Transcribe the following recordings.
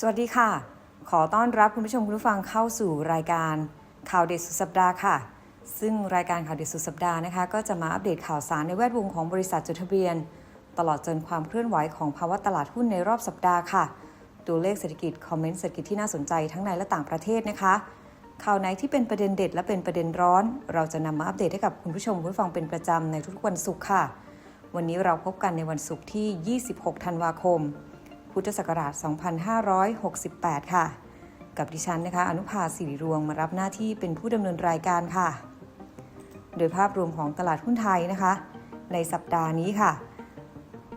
สวัสดีค่ะ ขอต้อนรับคุณผู้ชมคุณผู้ฟังเข้าสู่รายการข่าวเด็ดสุดสัปดาห์ค่ะ ซึ่งรายการข่าวเด็ดสุดสัปดาห์นะคะ ก็จะมาอัปเดตข่าวสารในแวดวงของบริษัทจดทะเบียน ตลอดจนความเคลื่อนไหวของภาวะตลาดหุ้นในรอบสัปดาห์ค่ะ ตัวเลขเศรษฐกิจคอมเมนต์เศรษฐกิจที่น่าสนใจทั้งในและต่างประเทศนะคะ ข่าวไหนที่เป็นประเด็นเด็ดและเป็นประเด็นร้อน เราจะนำมาอัปเดตให้กับคุณผู้ชมคุณผู้ฟังเป็นประจำในทุกวันศุกร์ค่ะ วันนี้เราพบกันในวันศุกร์ที่ 26 ธันวาคม พุทธศักราช 2568 ค่ะ กับดิฉันนะคะ อนุภาสิริรวงมารับหน้าที่เป็นผู้ดำเนินรายการค่ะ โดยภาพรวมของตลาดหุ้นไทยนะคะ ในสัปดาห์นี้ค่ะ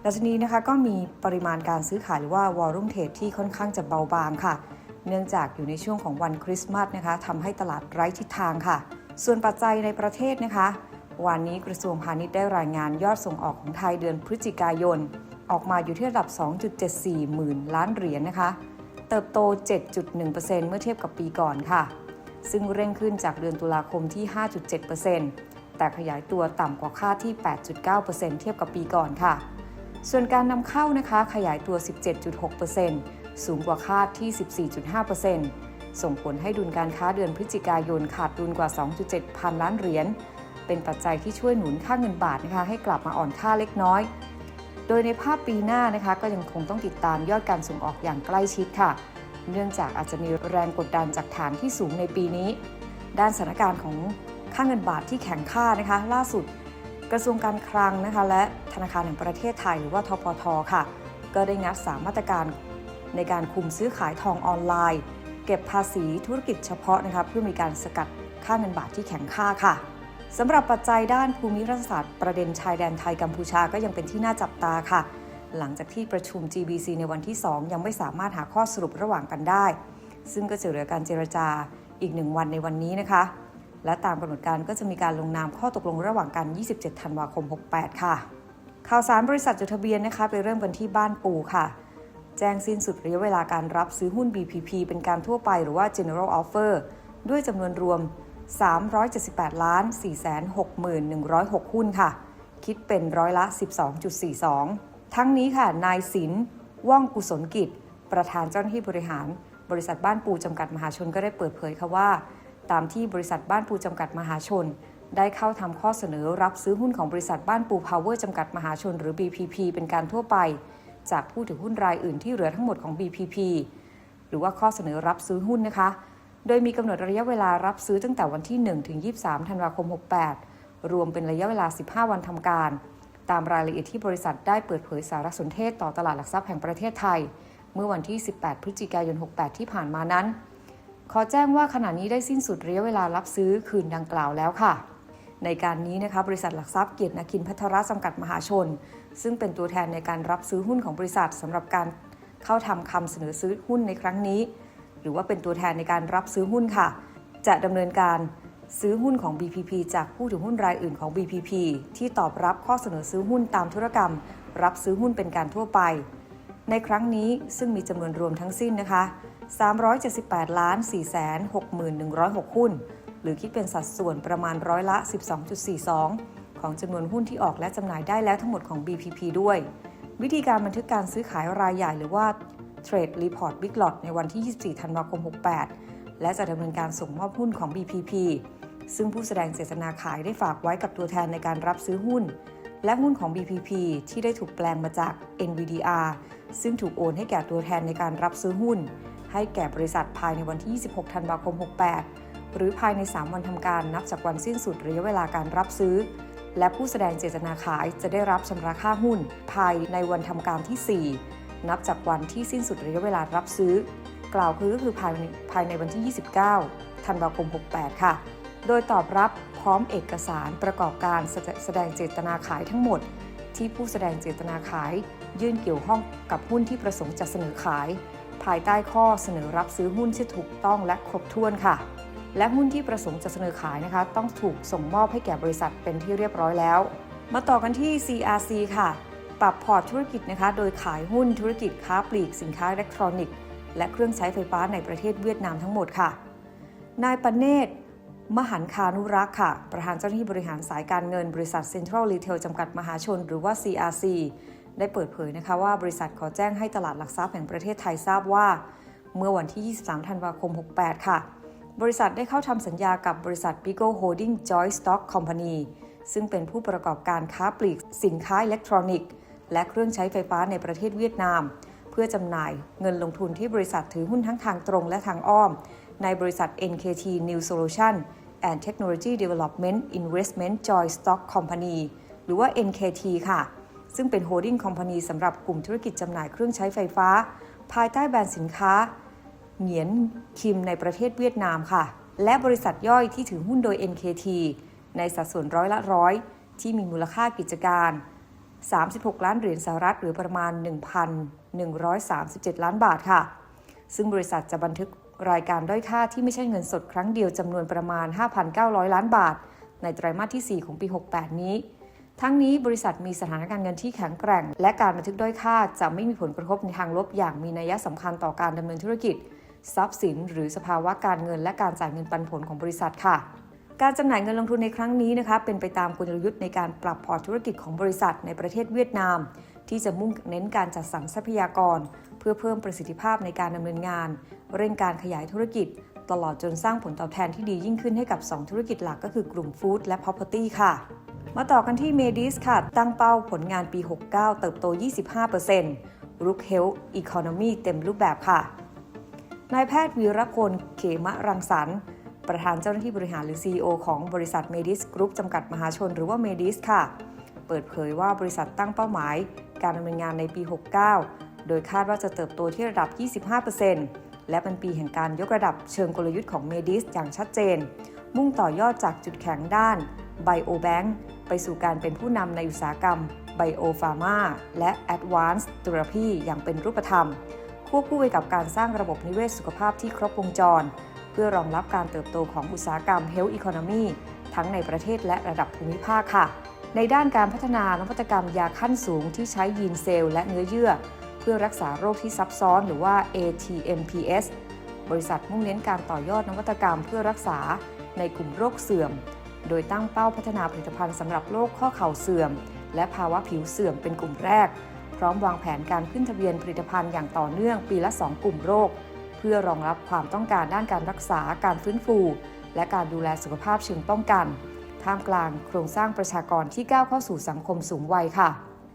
ดัชนีนะคะก็มีปริมาณการซื้อขายหรือว่าวอลุ่มเทรดที่ค่อนข้างจะเบาบางค่ะ เนื่องจากอยู่ในช่วงของวันคริสต์มาสนะคะทำให้ตลาดไร้ทิศทางค่ะ ส่วนปัจจัยในประเทศนะคะ วันนี้กระทรวงพาณิชย์ได้รายงานยอดส่งออกของไทยเดือนพฤศจิกายน ออกมาอยู่ที่ระดับ 2.74 หมื่นล้านเหรียญนะคะ เติบโต 7.1%เมื่อเทียบกับปีก่อนค่ะ ซึ่งเร่งขึ้นจากเดือนตุลาคมที่ 5.7%แต่ขยายตัวต่ำกว่าคาดที่ 8.9%เทียบกับปีก่อนค่ะ ส่วนการนำเข้านะคะขยายตัว 17.6%สูงกว่าคาดที่ 14.5%ส่งผลให้ดุลการค้าเดือนพฤศจิกายนขาดดุลกว่า 2.7 พันล้านเหรียญเป็นปัจจัยที่ช่วยหนุนค่าเงินบาทนะคะให้กลับมาอ่อนค่าเล็กน้อย โดยในภาพปีหน้านะคะก็ยังคงต้องติดตามยอดการส่งออกอย่างใกล้ชิดค่ะ เนื่องจากอาจจะมีแรงกดดันจากฐานที่สูงในปีนี้ ด้านสถานการณ์ของค่าเงินบาทที่แข็งค่านะคะ ล่าสุดกระทรวงการคลังนะคะ และธนาคารแห่งประเทศไทยหรือว่าทปทค่ะ ก็ได้งัด3มาตรการในการคุมซื้อขายทองออนไลน์ เก็บภาษีธุรกิจเฉพาะนะคะเพื่อมีการสกัดค่าเงินบาทที่แข็งค่าค่ะ สำหรับปัจจัยด้านภูมิรัฐศาสตร์ประเด็นชายแดนไทยกัมพูชาก็ยังเป็นที่น่าจับตาค่ะ หลังจากที่ประชุม GBC ในวันที่ 2 ยังไม่สามารถหาข้อสรุประหว่างกันได้ ซึ่งก็จะเหลือการเจรจาอีกหนึ่งวันในวันนี้นะคะ และตามกำหนดการก็จะมีการลงนามข้อตกลงระหว่างกัน 27 ธันวาคม 68 ค่ะ ข่าวสารบริษัทจดทะเบียนนะคะไปเริ่มกันที่บ้านปูค่ะ แจ้งสิ้นสุดระยะเวลาการรับซื้อหุ้น BPP เป็นการทั่วไปหรือว่า General Offer ด้วยจำนวนรวม 378ล้าน461,106 หุ้นค่ะ คิดเป็นร้อยละ 12.42 ทั้งนี้ค่ะ นายสินว่องกุศลกิจ ประธานเจ้าหน้าที่บริหาร บริษัทบ้านปูจำกัดมหาชนก็ได้เปิดเผยค่ะว่า ตามที่บริษัทบ้านปูจำกัดมหาชน ได้เข้าทำข้อเสนอรับซื้อหุ้นของบริษัทบ้านปูพาวเวอร์จำกัดมหาชน หรือ BPP เป็นการทั่วไป จากผู้ถือหุ้นรายอื่นที่เหลือทั้งหมดของ BPP หรือว่าข้อเสนอรับซื้อหุ้นนะคะ โดยมีกำหนดระยะเวลารับซื้อตั้งแต่วันที่ 1 ถึง 23 ธันวาคม 68 รวมเป็นระยะเวลา 15 วันทำการ ตามรายละเอียดที่บริษัทได้เปิดเผยสารสนเทศต่อตลาดหลักทรัพย์แห่งประเทศไทย เมื่อวันที่ 18 พฤศจิกายน 68 ที่ผ่านมานั้น ขอแจ้งว่าขณะนี้ได้สิ้นสุดระยะเวลารับซื้อคืนดังกล่าวแล้วค่ะในการนี้นะคะบริษัทหลักทรัพย์เกียรตินาคินพัทรจำกัดมหาชน ซึ่งเป็นตัวแทนในการรับซื้อหุ้นของบริษัทสำหรับการเข้าทำคำเสนอซื้อหุ้นในครั้งนี้ หรือว่าเป็นตัวแทนในการรับซื้อหุ้นค่ะ จะดำเนินการซื้อหุ้นของ BPP จากผู้ถือหุ้นรายอื่นของ BPP ที่ตอบรับข้อเสนอซื้อหุ้นตามธุรกรรม รับซื้อหุ้นเป็นการทั่วไป ในครั้งนี้ซึ่งมีจำนวนรวมทั้งสิ้นนะคะ 378ล้าน4 6 1 1 0 6 หุ้น หรือคิดเป็นสัดส่วนประมาณร้อยละ 12.42 ของจำนวนหุ้นที่ออกและจำหน่ายได้แล้วทั้งหมดของ BPP ด้วย วิธีการบันทึกการซื้อขายรายใหญ่หรือว่า Trade Report Big Lot ในวันที่ 24 ธันวาคม 68 และจะดำเนินการส่งมอบหุ้นของ BPP ซึ่งผู้แสดงเจตนาขายได้ฝากไว้กับตัวแทนในการรับซื้อหุ้น และหุ้นของ BPP ที่ได้ถูกแปลงมาจาก NVDR ซึ่งถูกโอนให้แก่ตัวแทนในการรับซื้อหุ้น ให้แก่บริษัทภายในวันที่ 26 ธันวาคม 68 หรือภายใน 3 วันทำการนับจากวันสิ้นสุดระยะเวลาการรับซื้อ และผู้แสดงเจตนาขายจะได้รับชำระค่าหุ้น ภายในวันทำการที่ 4 นับจากวันที่สิ้นสุดระยะเวลารับซื้อ กล่าวคือก็คือภายในภายในวันที่ 29 ธันวาคม 68 ค่ะ โดยตอบรับพร้อมเอกสารประกอบการแสแสดงเจตนาขายทั้งหมด ที่ผู้แสดงเจตนาขาย ยื่นเกี่ยวข้องกับหุ้นที่ประสงค์จะเสนอขาย ภายใต้ข้อเสนอรับซื้อหุ้นที่ถูกต้องและครบถ้วนค่ะ และหุ้นที่ประสงค์จะเสนอขายนะคะ ต้องถูกส่งมอบให้แก่บริษัทเป็นที่เรียบร้อยแล้ว มาต่อกันที่ CRC ค่ะ ปรับพอร์ตธุรกิจนะคะ โดยขายหุ้นธุรกิจค้าปลีกสินค้าอิเล็กทรอนิกส์ และเครื่องใช้ไฟฟ้าในประเทศเวียดนามทั้งหมดค่ะ นายปเนศมหันคานุรักษ์ค่ะ ประธานเจ้าหน้าที่บริหารสายการเงินบริษัท Central Retail จำกัดมหาชน หรือว่า CRC ได้เปิดเผยนะคะว่าบริษัทขอแจ้งให้ตลาดหลักทรัพย์แห่งประเทศไทยทราบว่า เมื่อวันที่ 23 ธันวาคม 68 ค่ะ บริษัทได้เข้าทำสัญญากับบริษัท Bigo Holding Joint Stock Company ซึ่งเป็นผู้ประกอบการค้าปลีกสินค้าอิเล็กทรอนิกส์ และเครื่องใช้ไฟฟ้าในประเทศเวียดนาม เพื่อจำหน่ายเงินลงทุนที่บริษัทถือหุ้นทั้งทางตรงและทางอ้อม ในบริษัท NKT New Solution and Technology Development Investment Joint Stock Company หรือว่า NKT ค่ะ ซึ่งเป็นโฮลดิ้งคอมพานีสำหรับกลุ่มธุรกิจจำหน่ายเครื่องใช้ไฟฟ้า ภายใต้แบรนด์สินค้าเหงียนคิมในประเทศเวียดนามค่ะ และบริษัทย่อยที่ถือหุ้นโดย NKT ในสัดส่วนร้อยละร้อยที่มีมูลค่ากิจการ 36 ล้านเหรียญสหรัฐหรือประมาณ 1,137 ล้านบาทค่ะ ซึ่งบริษัทจะบันทึกรายการด้อยค่าที่ไม่ใช่เงินสดครั้งเดียวจำนวนประมาณ 5,900 ล้านบาท ในไตรมาสที่ 4 ของปี 68 นี้ ทั้งนี้บริษัทมีสถานการเงินที่แข็งแกร่ง และการบันทึกด้อยค่าจะไม่มีผลกระทบในทางลบอย่างมีนัยสำคัญต่อการดำเนินธุรกิจ ทรัพย์สิน หรือสภาวะการเงิน และการจ่ายเงินปันผลของบริษัทค่ะ การจำหน่ายเงินลงทุนในครั้งนี้นะคะเป็นไปตามกลยุทธ์ในการปรับพอร์ตธุรกิจของบริษัทในประเทศเวียดนาม ที่จะมุ่งเน้นการจัดสรรทรัพยากร เพื่อเพิ่มประสิทธิภาพในการดำเนินงาน เร่งการขยายธุรกิจ ตลอดจนสร้างผลตอบแทนที่ดียิ่งขึ้นให้กับ 2 ธุรกิจหลักก็คือกลุ่มฟู้ดและ property ค่ะ มาต่อกันที่เมดิสค่ะ ตั้งเป้าผลงานปี 69 เติบโต 25%รุกเฮลอีคอนมีเต็มรูปแบบค่ะนายแพทย์วีรพลเขมะรังสรรค์ ประธานเจ้าหน้าที่บริหารหรือ CEO ของบริษัทเมดิสกรุ๊ปจำกัดมหาชนหรือว่าเมดิสค่ะ เปิดเผยว่าบริษัทตั้งเป้าหมาย การดำเนินงานในปี 69 โดยคาดว่าจะเติบโตที่ระดับ 25%และเป็นปีแห่งการยกระดับเชิงกลยุทธ์ของเมดิสอย่างชัดเจน มุ่งต่อยอดจากจุดแข็งด้านไบโอแบงค์ไปสู่การเป็นผู้นำในอุตสาหกรรมไบโอฟาร์มาและ Advanced Therapy อย่างเป็นรูปธรรม ควบคู่ไปกับการสร้างระบบนิเวศสุขภาพที่ครบวงจร พื่อรองรับการเติบโตของอุตสาหกรรม Health Economy ทั้งในประเทศและระดับภูมิภาคค่ะ ในด้านการพัฒนานวัตกรรมยาขั้นสูงที่ใช้ยีนเซลล์และเนื้อเยื่อ เพื่อรักษาโรคที่ซับซ้อนหรือว่า ATMPS บริษัทมุ่งเน้นการต่อยอดนวัตกรรมเพื่อรักษาในกลุ่มโรคเสื่อม โดยตั้งเป้าพัฒนาผลิตภัณฑ์สำหรับโรคข้อเข่าเสื่อม และภาวะผิวเสื่อมเป็นกลุ่มแรก พร้อมวางแผนการขึ้นทะเบียนผลิตภัณฑ์อย่างต่อเนื่องปีละ 2 กลุ่มโรค เพื่อรองรับความต้องการด้านการรักษาการฟื้นฟู และการดูแลสุขภาพเชิงป้องกัน ท่ามกลางโครงสร้างประชากรที่ก้าวเข้าสู่สังคมสูงวัยค่ะ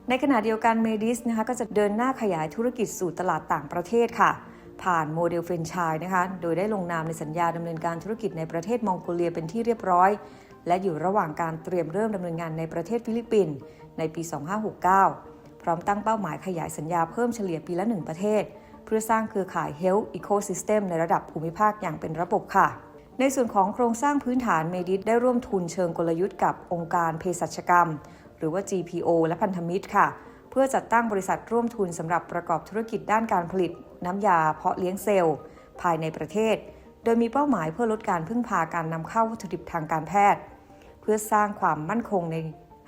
ในขณะเดียวกันเมดิสนะคะก็จะเดินหน้าขยายธุรกิจสู่ตลาดต่างประเทศค่ะ ผ่านโมเดลเฟรนไชส์นะคะ โดยได้ลงนามในสัญญาดำเนินการธุรกิจในประเทศมองโกเลียเป็นที่เรียบร้อย และอยู่ระหว่างการเตรียมเริ่มดำเนินงานในประเทศฟิลิปปินส์ในปี 2569 พร้อมตั้งเป้าหมายขยายสัญญาเพิ่มเฉลี่ยปีละ 1 ประเทศ เพื่อสร้างเครือข่าย Health Ecosystem ในระดับภูมิภาคอย่างเป็นระบบค่ะ ในส่วนของโครงสร้างพื้นฐานเมดิสได้ร่วมทุนเชิงกลยุทธ์กับองค์การเภสัชกรรม หรือว่า GPO และพันธมิตรค่ะ เพื่อจัดตั้งบริษัทร่วมทุนสำหรับประกอบธุรกิจด้านการผลิต น้ำยาเพาะเลี้ยงเซลล์ ภายในประเทศ โดยมีเป้าหมายเพื่อลดการพึ่งพาการนำเข้าวัตถุดิบทางการแพทย์ เพื่อสร้างความมั่นคงใน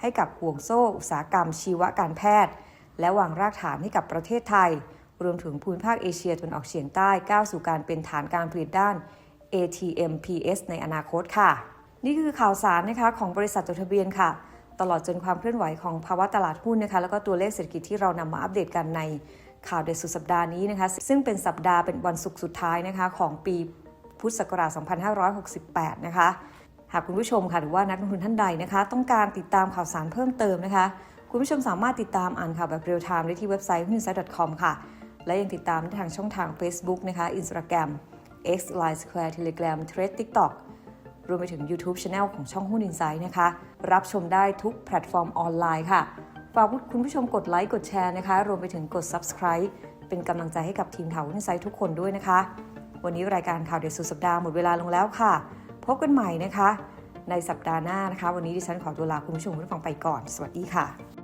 ให้กับห่วงโซ่อุตสาหกรรมชีวการแพทย์ และวางรากฐานให้กับประเทศไทย รวมถึงภูมิภาคเอเชียตะวันออกเฉียงใต้ก้าวสู่การเป็นฐานการผลิตด้าน ATMPS ในอนาคตค่ะ นี่คือข่าวสารนะคะของบริษัทจดทะเบียนค่ะ ตลอดจนความเคลื่อนไหวของภาวะตลาดหุ้นนะคะ แล้วก็ตัวเลขเศรษฐกิจที่เรานำมาอัปเดตกันในข่าวเด็ดสุดสัปดาห์นี้นะคะ ซึ่งเป็นสัปดาห์เป็นวันศุกร์สุดท้ายนะคะของปีพุทธศักราช 2568 นะคะ หากคุณผู้ชมค่ะหรือว่านักลงทุนท่านใดนะคะ ต้องการติดตามข่าวสารเพิ่มเติมนะคะ คุณผู้ชมสามารถติดตามอ่านข่าวแบบเรียลไทม์ได้ที่เว็บไซต์ h u n s i t c o m ค่ะ และยังติดตามได้ทางช่องทาง Facebook นะคะ Instagram X Line Square Telegram Thread TikTok รวมไปถึง YouTube Channel ของช่องหุ้นอินไซด์นะคะ รับชมได้ทุกแพลตฟอร์มออนไลน์ค่ะ ฝากคุณผู้ชมกดไลค์กดแชร์นะคะ รวมไปถึงกด Subscribe เป็นกำลังใจให้กับทีมข่าวหุ้นอินไซด์ทุกคนด้วยนะคะ วันนี้รายการข่าวเด็ดสุดสัปดาห์หมดเวลาลงแล้วค่ะ พบกันใหม่นะคะ ในสัปดาห์หน้านะคะ วันนี้ดิฉันขอตัวลาคุณผู้ชมผู้ฟังไปก่อน สวัสดีค่ะ